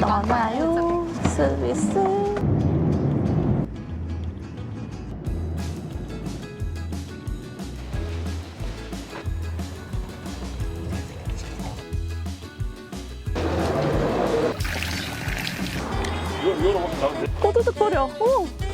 떠나요. 스위스. 꼬드득거려. 오.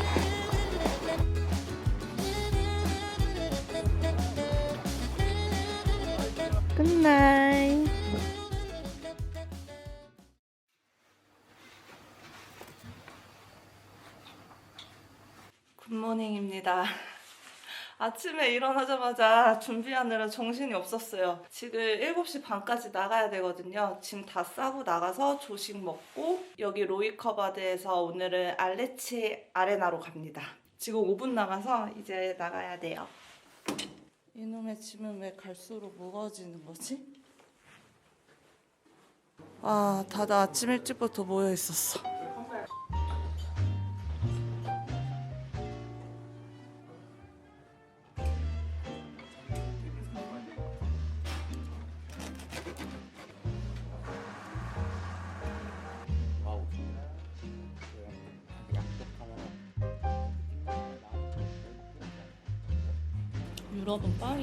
굿모닝입니다. 아침에 일어나자마자 준비하느라 정신이 없었어요. 지금 7시 반까지 나가야 되거든요. 짐 다 싸고 나가서 조식 먹고 여기 로이커바드에서 오늘은 알레치 아레나로 갑니다. 지금 5분 남아서 이제 나가야 돼요. 이놈의 짐은 왜 갈수록 무거워지는 거지? 아, 다들 아침 일찍부터 모여 있었어.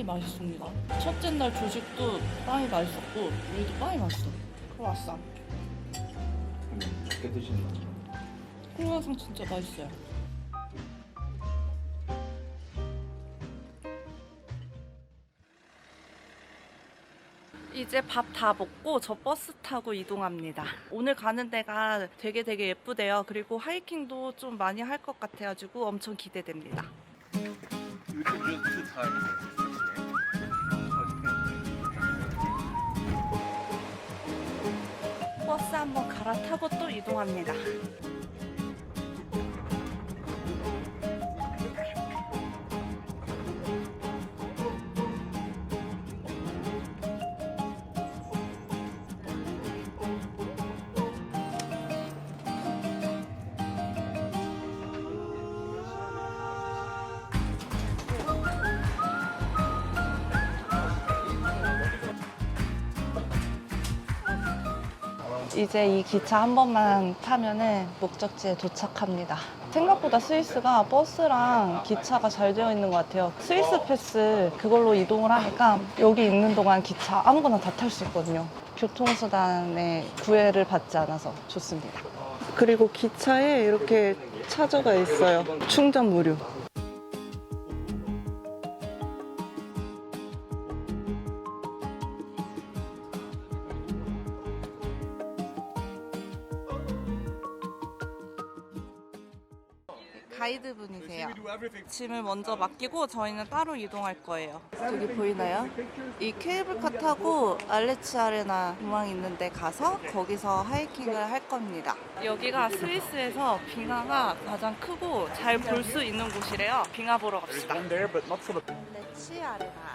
빵이 맛있습니다. 첫째 날 조식도 빵이 맛있었고 우리도 빵이 맛있어. 크로와상. 어떻게 드시는 거죠? 크로와상 진짜 맛있어요. 이제 밥 다 먹고 저 버스 타고 이동합니다. 오늘 가는 데가 되게 되게 예쁘대요. 그리고 하이킹도 좀 많이 할 것 같아가지고 엄청 기대됩니다. 버스 한번 갈아타고 또 이동합니다. 이제 이 기차 한 번만 타면은 목적지에 도착합니다. 생각보다 스위스가 버스랑 기차가 잘 되어 있는 것 같아요. 스위스 패스 그걸로 이동을 하니까 여기 있는 동안 기차 아무거나 다 탈 수 있거든요. 교통수단의 구애를 받지 않아서 좋습니다. 그리고 기차에 이렇게 차저가 있어요. 충전 무료. 가이드 분이세요. 짐을 먼저 맡기고 저희는 따로 이동할 거예요. 저기 보이나요? 이 케이블카 타고 알레치 아레나 공항 있는데 가서 거기서 하이킹을 할 겁니다. 여기가 스위스에서 빙하가 가장 크고 잘 볼 수 있는 곳이래요. 빙하 보러 갑시다. 알레치 아레나.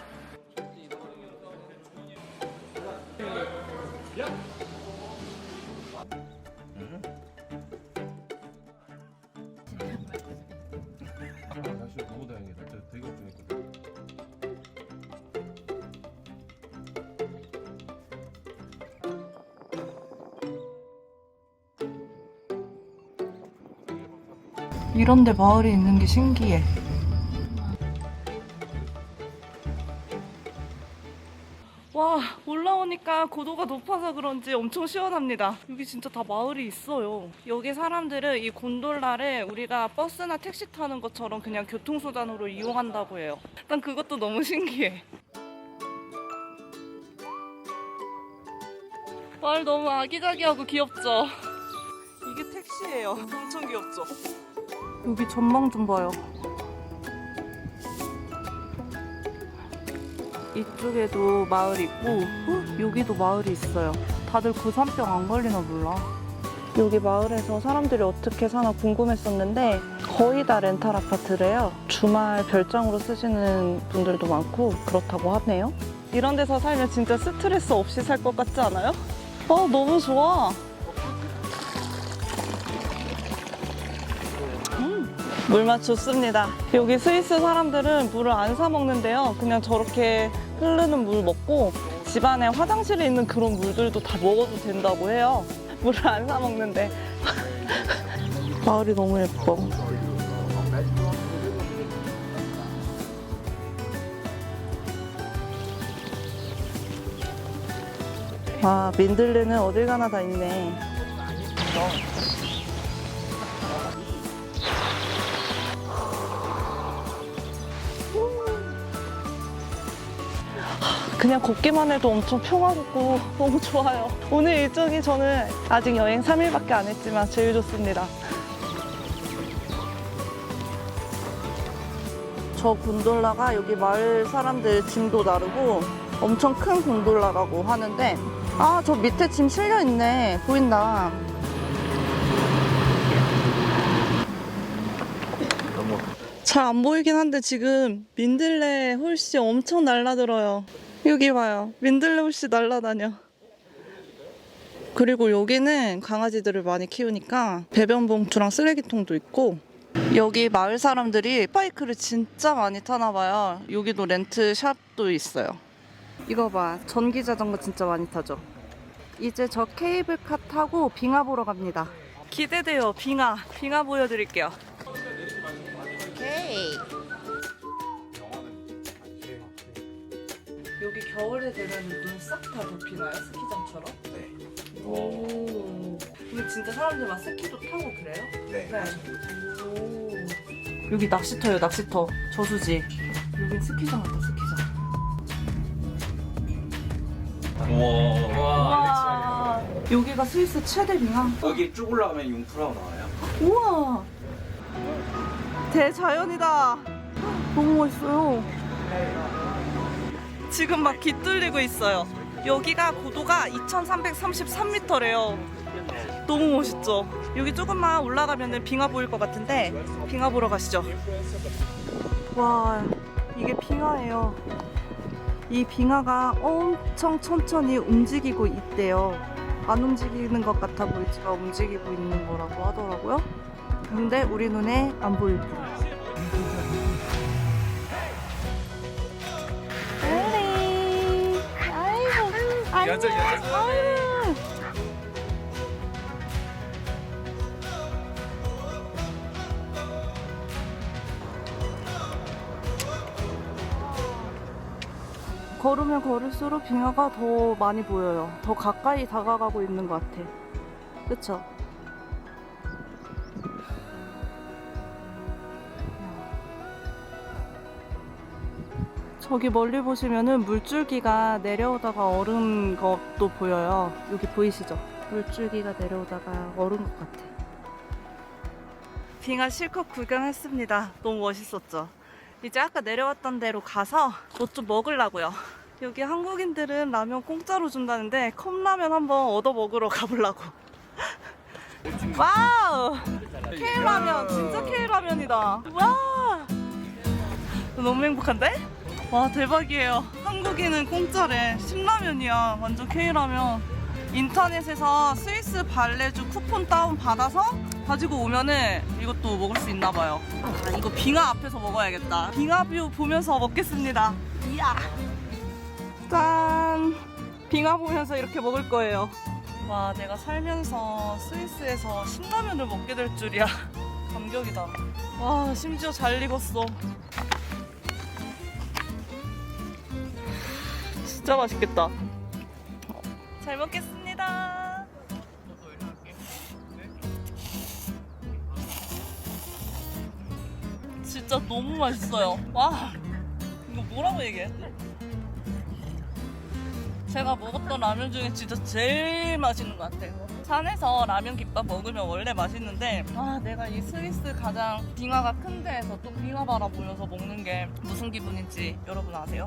이런 데 마을이 있는 게 신기해. 와, 올라오니까 고도가 높아서 그런지 엄청 시원합니다. 여기 진짜 다 마을이 있어요. 여기 사람들은 이 곤돌라를 우리가 버스나 택시 타는 것처럼 그냥 교통수단으로 이용한다고 해요. 난 그것도 너무 신기해. 마을 너무 아기자기하고 귀엽죠? 이게 택시예요. 엄청 귀엽죠? 여기 전망 좀 봐요. 이쪽에도 마을 있고 어? 여기도 마을이 있어요. 다들 고산병 안 걸리나 몰라. 여기 마을에서 사람들이 어떻게 사나 궁금했었는데 거의 다 렌탈 아파트래요. 주말 별장으로 쓰시는 분들도 많고 그렇다고 하네요. 이런 데서 살면 진짜 스트레스 없이 살 것 같지 않아요? 어 너무 좋아. 물맛 좋습니다. 여기 스위스 사람들은 물을 안 사 먹는데요. 그냥 저렇게 흐르는 물 먹고 집안에 화장실에 있는 그런 물들도 다 먹어도 된다고 해요. 물을 안 사 먹는데. 마을이 너무 예뻐. 아, 민들레는 어딜 가나 다 있네. 그냥 걷기만 해도 엄청 평화롭고 너무 좋아요. 오늘 일정이 저는 아직 여행 3일밖에 안 했지만 제일 좋습니다. 저 곤돌라가 여기 마을 사람들 짐도 나르고 엄청 큰 곤돌라라고 하는데 아 저 밑에 짐 실려 있네 보인다 잘 안 보이긴 한데 지금 민들레 홀씨 엄청 날라들어요 여기 봐요 민들레 홀씨 날라다녀 그리고 여기는 강아지들을 많이 키우니까 배변 봉투랑 쓰레기통도 있고 여기 마을 사람들이 바이크를 진짜 많이 타나 봐요. 여기도 렌트 샵도 있어요. 이거 봐. 전기 자전거 진짜 많이 타죠. 이제 저 케이블카 타고 빙하 보러 갑니다. 기대돼요. 빙하. 빙하 보여드릴게요. 오케이. 여기 겨울에 되면 눈 싹 다 덮이나요? 스키장처럼? 네. 오. 근데 진짜 사람들 막 스키도 타고 그래요? 네. 오. 여기 낚시터요, 낚시터. 저수지. 여긴 스키장 같다, 스키장. 우와. 와. 여기가 스위스 최대 빙하. 여기 쭉 올라가면 융프라고 나와요. 우와. 대자연이다. 너무 멋있어요. 지금 막 깃들리고 있어요. 여기가 고도가 2333m래요. 너무 멋있죠? 여기 조금만 올라가면 빙하 보일 것 같은데 빙하 보러 가시죠. 와, 이게 빙하예요. 이 빙하가 엄청 천천히 움직이고 있대요. 안 움직이는 것 같아 보이지만 움직이고 있는 거라고 하더라고요. 근데 우리 눈에 안 보일 뿐. 여자, 여자. 아유. 걸으면 걸을수록 빙하가 더 많이 보여요. 더 가까이 다가가고 있는 것 같아. 그쵸? 저기 멀리 보시면은 물줄기가 내려오다가 얼은 것도 보여요. 여기 보이시죠? 물줄기가 내려오다가 얼은 것 같아. 빙하 실컷 구경했습니다. 너무 멋있었죠? 이제 아까 내려왔던 데로 가서 뭐 좀 먹으려고요. 여기 한국인들은 라면 공짜로 준다는데 컵라면 한번 얻어 먹으러 가보려고. 와우! K라면, 진짜 K라면이다. 와! 너무 행복한데? 와, 대박이에요. 한국인은 공짜래. 신라면이야. 완전 K라면. 인터넷에서 스위스 발레주 쿠폰 다운 받아서 가지고 오면은 이것도 먹을 수 있나 봐요. 아, 이거 빙하 앞에서 먹어야겠다. 빙하 뷰 보면서 먹겠습니다. 이야. 짠. 빙하 보면서 이렇게 먹을 거예요. 와, 내가 살면서 스위스에서 신라면을 먹게 될 줄이야. 감격이다. 와, 심지어 잘 익었어. 진짜 맛있겠다. 잘 먹겠습니다. 진짜 너무 맛있어요. 와, 이거 뭐라고 얘기해? 제가 먹었던 라면 중에 진짜 제일 맛있는 것 같아요. 산에서 라면 김밥 먹으면 원래 맛있는데 아 내가 이 스위스 가장 빙하가 큰 데에서 또 빙하 바라 보면서 먹는 게 무슨 기분인지 여러분 아세요?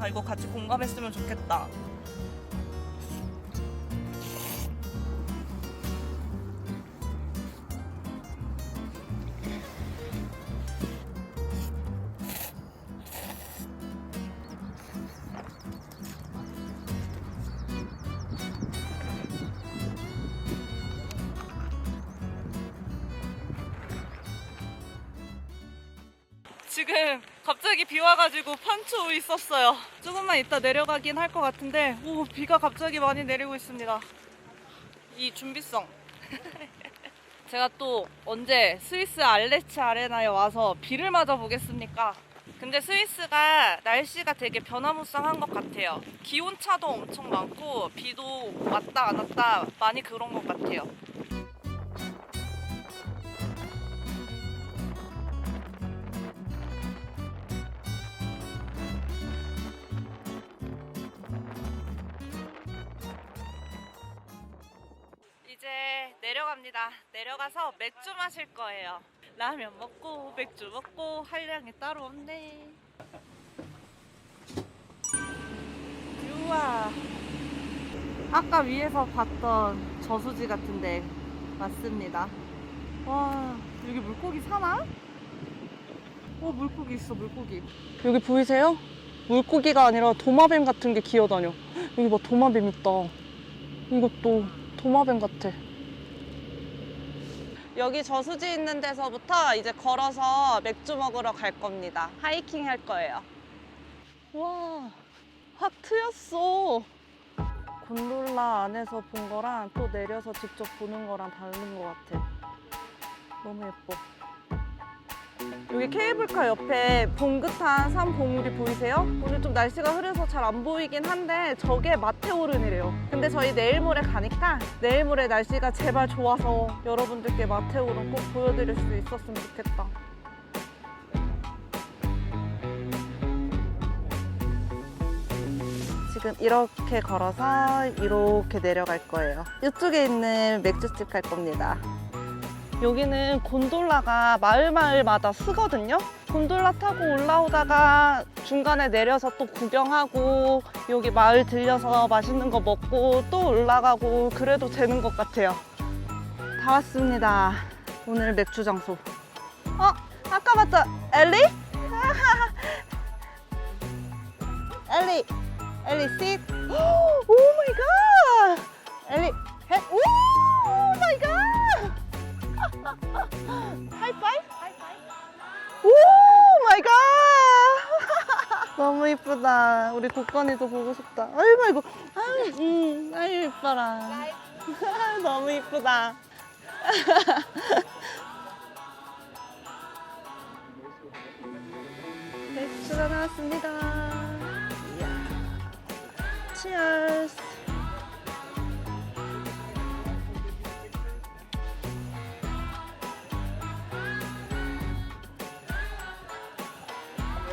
아 이거 같이 공감했으면 좋겠다. 지금 갑자기 비 와가지고 판초 있었어요. 조금만 이따 내려가긴 할 것 같은데, 오, 비가 갑자기 많이 내리고 있습니다. 이 준비성. 제가 또 언제 스위스 알레츠 아레나에 와서 비를 맞아 보겠습니까? 근데 스위스가 날씨가 되게 변화무쌍한 것 같아요. 기온차도 엄청 많고 비도 왔다 안 왔다 많이 그런 것 같아요. 내려갑니다. 내려가서 맥주 마실 거예요. 라면 먹고 맥주 먹고 한량이 따로 없네. 우와. 아까 위에서 봤던 저수지 같은데 맞습니다. 와 여기 물고기 사나? 어 물고기 있어 물고기. 여기 보이세요? 물고기가 아니라 도마뱀 같은 게 기어다녀. 여기 뭐 도마뱀 있다. 이것도 도마뱀 같아. 여기 저수지 있는 데서부터 이제 걸어서 맥주 먹으러 갈 겁니다. 하이킹 할 거예요. 와, 확 트였어. 곤돌라 안에서 본 거랑 또 내려서 직접 보는 거랑 다른 것 같아. 너무 예뻐. 여기 케이블카 옆에 봉긋한 산 봉우리 보이세요? 오늘 좀 날씨가 흐려서 잘 안 보이긴 한데 저게 마테오른이래요. 근데 저희 내일 모레 가니까 내일 모레 날씨가 제발 좋아서 여러분들께 마테오른 꼭 보여드릴 수 있었으면 좋겠다. 지금 이렇게 걸어서 이렇게 내려갈 거예요. 이쪽에 있는 맥주집 갈 겁니다. 여기는 곤돌라가 마을 마을마다 쓰거든요. 곤돌라 타고 올라오다가 중간에 내려서 또 구경하고 여기 마을 들려서 맛있는 거 먹고 또 올라가고 그래도 되는 것 같아요. 다 왔습니다. 오늘 맥주 장소. 어? 아까 맞다. 엘리? 엘리. 엘리 쉿. 오 마이 갓. 엘리. 해. 오 마이 갓. 하이파이브? 오 마이 갓! 너무 이쁘다. 우리 국건이도 보고 싶다. 아이고 아이고. 아유, 음, 아유 이뻐라. 너무 이쁘다. 맥주가 나왔습니다. 이야. 치얼스.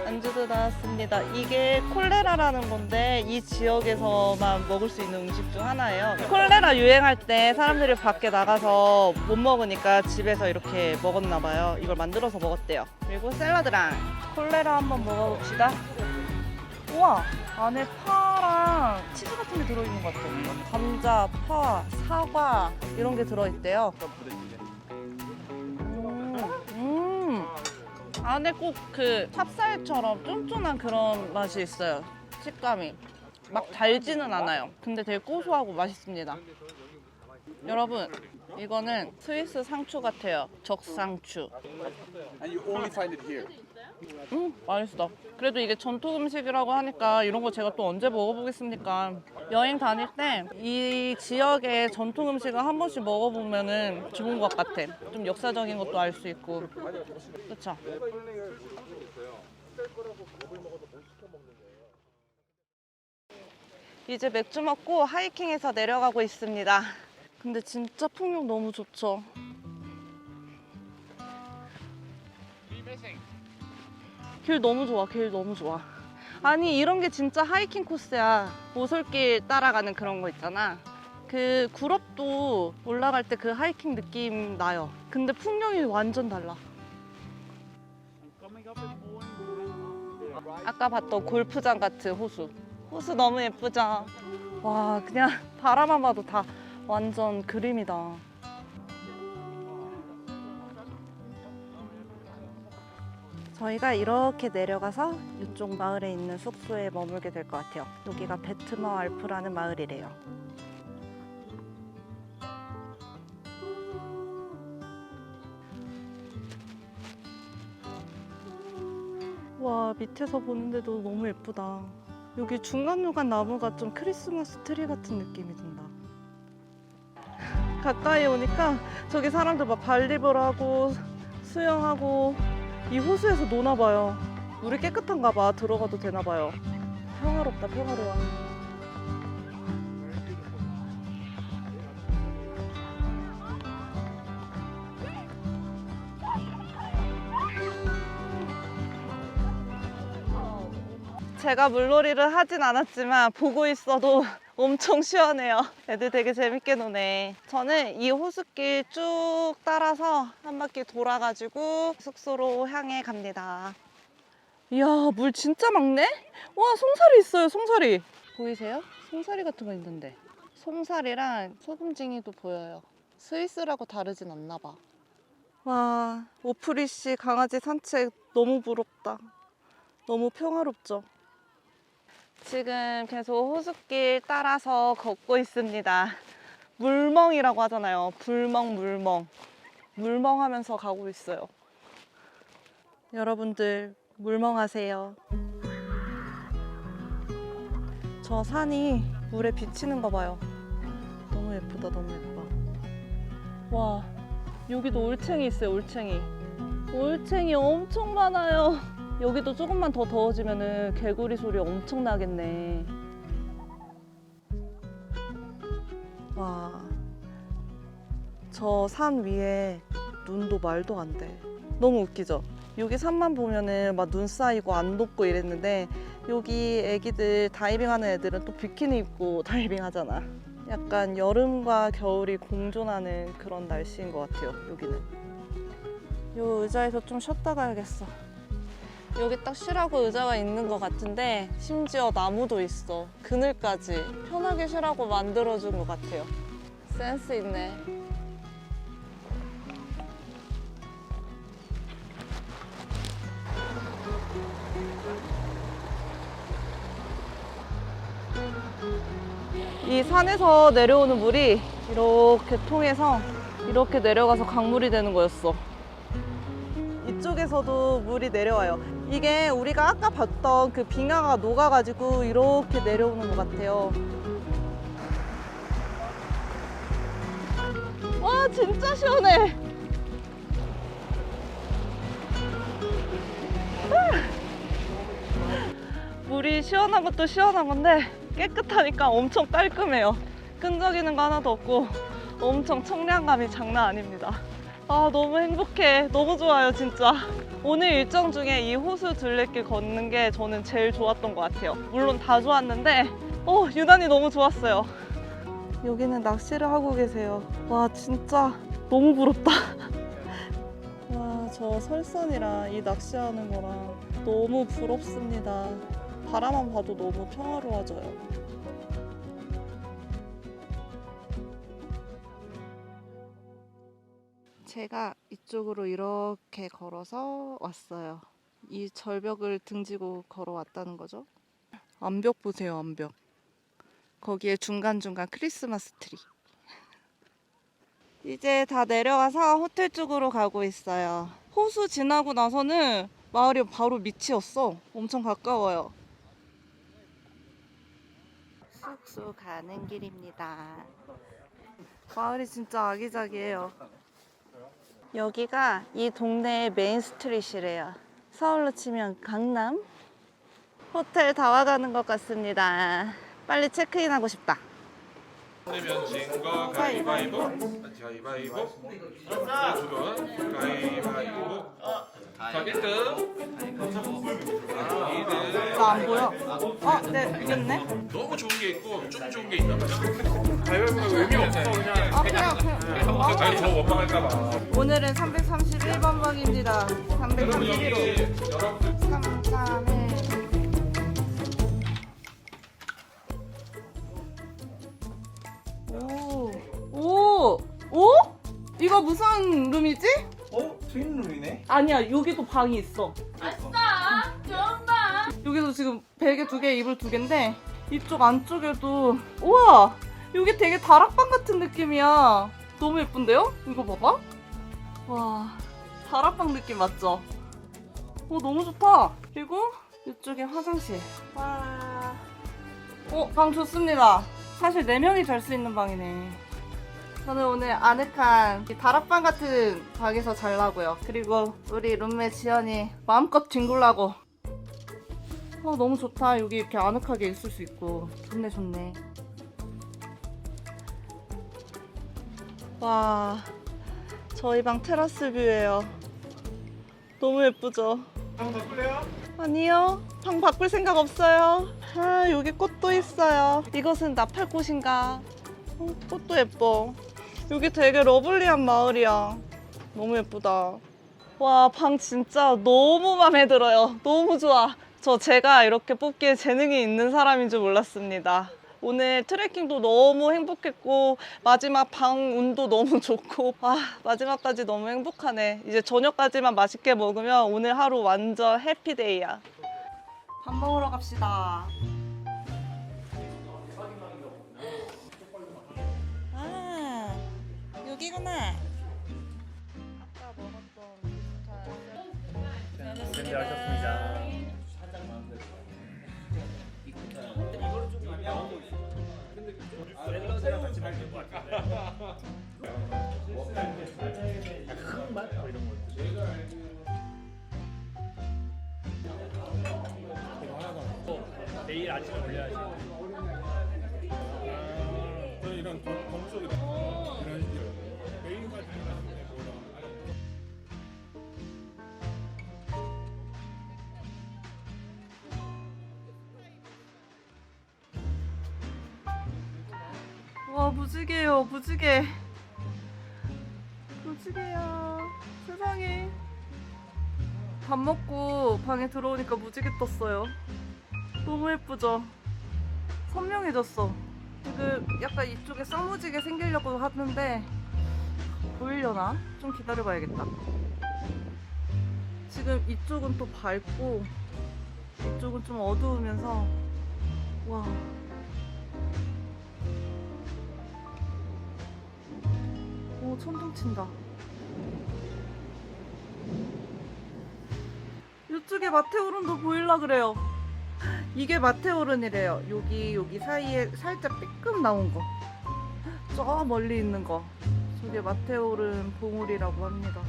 안주도 나왔습니다. 이게 콜레라라는 건데 이 지역에서만 먹을 수 있는 음식 중 하나예요. 콜레라 유행할 때 사람들이 밖에 나가서 못 먹으니까 집에서 이렇게 먹었나 봐요. 이걸 만들어서 먹었대요. 그리고 샐러드랑 콜레라 한번 먹어봅시다. 우와 안에 파랑 치즈 같은 게 들어있는 것 같아요. 감자, 파, 사과 이런 게 들어있대요. 안에 꼭 그 찹쌀처럼 쫀쫀한 그런 맛이 있어요. 식감이. 막 달지는 않아요. 근데 되게 고소하고 맛있습니다. 여러분, 이거는 스위스 상추 같아요. 적상추. And you only find it here. 음, 맛있어. 그래도 이게 전통 음식이라고 하니까 이런 거 제가 또 언제 먹어보겠습니까? 여행 다닐 때 이 지역의 전통 음식을 한 번씩 먹어보면은 좋은 것 같아. 좀 역사적인 것도 알 수 있고. 그쵸? 이제 맥주 먹고 하이킹해서 내려가고 있습니다. 근데 진짜 풍경 너무 좋죠? 길 너무 좋아, 길 너무 좋아. 아니, 이런 게 진짜 하이킹 코스야. 오솔길 따라가는 그런 거 있잖아. 그 구럽도 올라갈 때 그 하이킹 느낌 나요. 근데 풍경이 완전 달라. 아까 봤던 골프장 같은 호수. 호수 너무 예쁘죠? 와, 그냥 바라만 봐도 다 완전 그림이다. 저희가 이렇게 내려가서 이쪽 마을에 있는 숙소에 머물게 될 것 같아요. 여기가 베트머 알프라는 마을이래요. 와 밑에서 보는데도 너무 예쁘다. 여기 중간중간 나무가 좀 크리스마스 트리 같은 느낌이 든다. 가까이 오니까 저기 사람들 막 발리볼 하고 수영하고 이 호수에서 노나 봐요. 물이 깨끗한가 봐. 들어가도 되나 봐요. 평화롭다, 평화로워. 제가 물놀이를 하진 않았지만 보고 있어도 엄청 시원해요. 애들 되게 재밌게 노네. 저는 이 호수길 쭉 따라서 한 바퀴 돌아가지고 숙소로 향해 갑니다. 이야, 물 진짜 막네? 와, 송사리 있어요, 송사리. 보이세요? 송사리 같은 거 있는데. 송사리랑 소금쟁이도 보여요. 스위스라고 다르진 않나 봐. 와, 오프리 씨 강아지 산책 너무 부럽다. 너무 평화롭죠? 지금 계속 호숫길 따라서 걷고 있습니다. 물멍이라고 하잖아요. 불멍, 물멍. 물멍 하면서 가고 있어요. 여러분들, 물멍하세요. 저 산이 물에 비치는 거 봐요. 너무 예쁘다, 너무 예뻐. 와, 여기도 올챙이 있어요, 올챙이. 올챙이 엄청 많아요. 여기도 조금만 더 더워지면은 개구리 소리 엄청 나겠네. 와, 저 산 위에 눈도 말도 안 돼. 너무 웃기죠? 여기 산만 보면은 막 눈 쌓이고 안 덥고 이랬는데 여기 애기들 다이빙 하는 애들은 또 비키니 입고 다이빙 하잖아. 약간 여름과 겨울이 공존하는 그런 날씨인 것 같아요, 여기는. 요 의자에서 좀 쉬었다 가야겠어. 여기 딱 쉬라고 의자가 있는 것 같은데 심지어 나무도 있어. 그늘까지 편하게 쉬라고 만들어준 것 같아요. 센스 있네. 이 산에서 내려오는 물이 이렇게 통해서 이렇게 내려가서 강물이 되는 거였어. 이쪽에서도 물이 내려와요. 이게 우리가 아까 봤던 그 빙하가 녹아가지고 이렇게 내려오는 것 같아요. 와, 진짜 시원해. 물이 시원한 것도 시원한 건데 깨끗하니까 엄청 깔끔해요. 끈적이는 거 하나도 없고 엄청 청량감이 장난 아닙니다. 아 너무 행복해 너무 좋아요 진짜 오늘 일정 중에 이 호수 둘레길 걷는 게 저는 제일 좋았던 것 같아요. 물론 다 좋았는데 어 유난히 너무 좋았어요. 여기는 낚시를 하고 계세요. 와 진짜 너무 부럽다. 와 저 설산이랑 이 낚시하는 거랑 너무 부럽습니다. 바라만 봐도 너무 평화로워져요 제가 이쪽으로 이렇게 걸어서 왔어요. 이 절벽을 등지고 걸어왔다는 거죠. 암벽 보세요, 암벽. 거기에 중간중간 크리스마스 트리. 이제 다 내려가서 호텔 쪽으로 가고 있어요. 호수 지나고 나서는 마을이 바로 밑이었어. 엄청 가까워요. 쑥쑥 가는 길입니다. 마을이 진짜 아기자기해요. 여기가 이 동네의 메인 스트릿이래요. 서울로 치면 강남? 호텔 다 와가는 것 같습니다. 빨리 체크인 하고 싶다. 내면 진거 가위바위보 가위바위보 두번 가위바위보 자 1등 나 안 보여. 어, 네, 이겼네. 너무 좋은 게 있고 좀 좋은 게 있나 봐요 가위바위보가 의미 없어 그냥 그래요, 그래요. 아, 자기 더 원망할까 봐 오늘은 331번 방입니다. 331호. 여러분들 3, 3, 1. 이거 무슨 룸이지? 어? 트윈룸이네? 아니야, 여기도 방이 있어. 아싸! 좋은다! 여기도 지금 베개 두 개, 이불 두 개인데 이쪽 안쪽에도 우와 여기 되게 다락방 같은 느낌이야. 너무 예쁜데요? 이거 봐봐. 와 다락방 느낌 맞죠? 오 너무 좋다. 그리고 이쪽에 화장실. 와. 어, 방 좋습니다. 사실 네명이 잘 수 있는 방이네. 저는 오늘 아늑한 이 다락방 같은 방에서 잘라고요. 그리고 우리 룸메 지연이 마음껏 뒹굴라고. 어, 너무 좋다. 여기 이렇게 아늑하게 있을 수 있고. 좋네, 좋네. 와, 저희 방 테라스 뷰예요. 너무 예쁘죠? 방 바꿀래요? 아니요. 방 바꿀 생각 없어요. 아, 여기 꽃도 있어요. 이것은 나팔꽃인가? 어, 꽃도 예뻐. 여기 되게 러블리한 마을이야. 너무 예쁘다. 와, 방 진짜 너무 마음에 들어요. 너무 좋아. 저 제가 이렇게 뽑기에 재능이 있는 사람인 줄 몰랐습니다. 오늘 트레킹도 너무 행복했고 마지막 방 운도 너무 좋고 아 마지막까지 너무 행복하네 이제 저녁까지만 맛있게 먹으면 오늘 하루 완전 해피데이야 밥 먹으러 갑시다 여기구나 아까 먹었던 비슷한 준비하셨습니다. 샐러드랑 같이 먹는 것 같은데. 큰맛 이런 거. 내일 아침에 올려야지. 와 무지개요 무지개. 무지개야 세상에. 밥 먹고 방에 들어오니까 무지개 떴어요. 너무 예쁘죠? 선명해졌어. 지금 약간 이쪽에 쌍무지개 생기려고 하는데 보이려나? 좀 기다려봐야겠다. 지금 이쪽은 또 밝고 이쪽은 좀 어두우면서 와 오, 천둥 친다. 이쪽에 마테오른도 보일라 그래요. 이게 마테오른이래요. 여기 여기 사이에 살짝 삐끔 나온 거. 저 멀리 있는 거. 저게 마테오른 봉우리라고 합니다.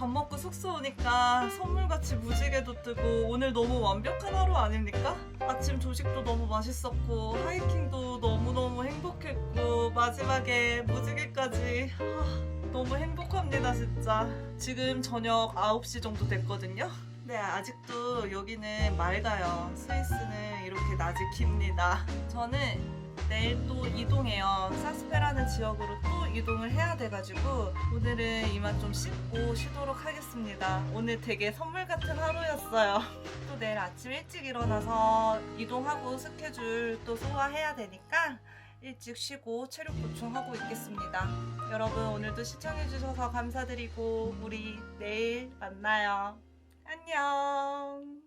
밥 먹고 숙소 오니까 선물같이 무지개도 뜨고 오늘 너무 완벽한 하루 아닙니까? 아침 조식도 너무 맛있었고 하이킹도 너무너무 행복했고 마지막에 무지개까지. 아, 너무 행복합니다 진짜. 지금 저녁 9시 정도 됐거든요? 네 아직도 여기는 맑아요. 스위스는 이렇게 낮이 깁니다. 저는 내일 또 이동해요. 사스페라는 지역으로 또 이동을 해야 돼가지고 오늘은 이만 좀 씻고 쉬도록 하겠습니다. 오늘 되게 선물 같은 하루였어요. 또 내일 아침 일찍 일어나서 이동하고 스케줄 또 소화해야 되니까 일찍 쉬고 체력 보충하고 있겠습니다. 여러분 오늘도 시청해주셔서 감사드리고 우리 내일 만나요. 안녕.